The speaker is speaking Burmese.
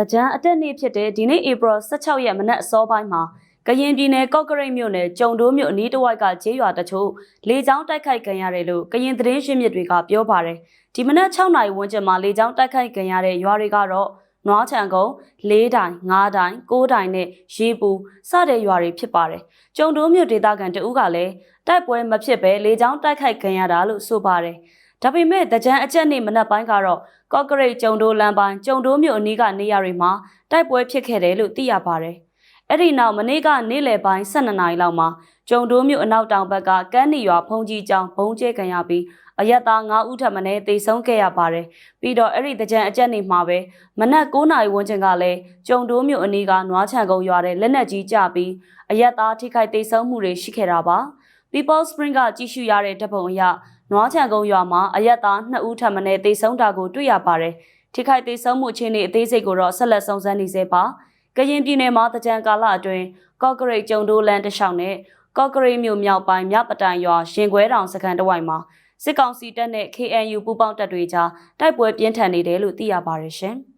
တကြံအတက်နေ့ဖြစ်တဲ့ဒီနေ့ဧပြီ16ရက်မနက်အစောပိုင်းမှာကရင်ပြည်နယ်ကော့ကရိတ်မြို့နယ်ကျုံတိုးမြို့အနီးတစ်ဝိုက်ကကျေးရွာတချို့လေကြောင်းတိုက်ခိုက်ခံရတယ်လို့ကရင်သတင်းရှင်းမြစ်တွေကပြောပါတယ်ဒီမနက်6နာရီဝန်းကျင်မှာလေကြောင်းတိုက်ခိုက်ခံရတဲ့ရွာတွေကတော့နွားချံကုန်း၄တိုင်၅တိုင်၉တိုင်နဲ့ရေပူစတဲ့ရွာတွေဖြစ်ပါတယ်ကျုံတိုးမြို့ဒေသခံတဦးကလည်းတိုက်ပွဲမဖြစ်ပဲလေကြောင်းတိုက်ခိုက်ခံရတာလို့ဆိုပါတယ် ဒါပေမဲ့တကြံအကျက်နေ့မနက်ပိုင်းကတော့ကော့ကရိတ်ကျုံတိုးလမ်းပိုင်းကျုံတိုးမြို့အနီးကနေရာတွေမှာတိုက်ပွဲဖြစ်ခဲ့တယ်လို့သိရပါတယ်။အဲ့ဒီနောက်မနေ့ကနေ့လယ်ပိုင်း12နာရီလောက်မှာကျုံတိုးမြို့အနောက်တောင်ဘက်ကကမ်းနီရွာဖုန်ကြီးကျောင်းဘုံကျဲခံရပြီးအရက်သား9ဦးထပ်မံတေဆုံးခဲ့ရပါတယ်။ပြီးတော့အဲ့ဒီတကြံအကြက်နေမှာပဲမနက်9နာရီဝန်းကျင်ကလည်းကျုံတိုးမြို့အနီးကနွားချံကုန်းရွာတဲ့လက်နက်ကြီးကျပြီးအရက်သားထိခိုက်တေဆုံးမှုတွေရှိခဲ့တာပါ။ People Spring ကကြည့်ရှုရတဲ့တပ်ပုံအရ နွားချံကုန်းရွာမှာအရက်သား2ဦးထပ်မံတေဆုံးတာကိုတွေ့ရပါတယ်။ထိခိုက်သေးဆုံးမှုအခြေအနေအသေးစိတ်ကိုတော့ဆက်လက်စုံစမ်းနေသေးပါ။ကရင်ပြည်နယ်မှာတကြံကာလအတွင်းကော့ကရိတ်ကျုံတိုးလန်တစ်လျှောက်နဲ့ကော့ကရိတ်မြို့မြောက်ပိုင်းမြပတိုင်ရွာရှင်ခွဲတောင်စခန်းတစ်ဝိုက်မှာစစ်ကောင်စီတပ်နဲ့ KNU ပူးပေါင်းတပ်တွေကြားတိုက်ပွဲပြင်းထန်နေတယ်လို့သိရပါတယ်ရှင်။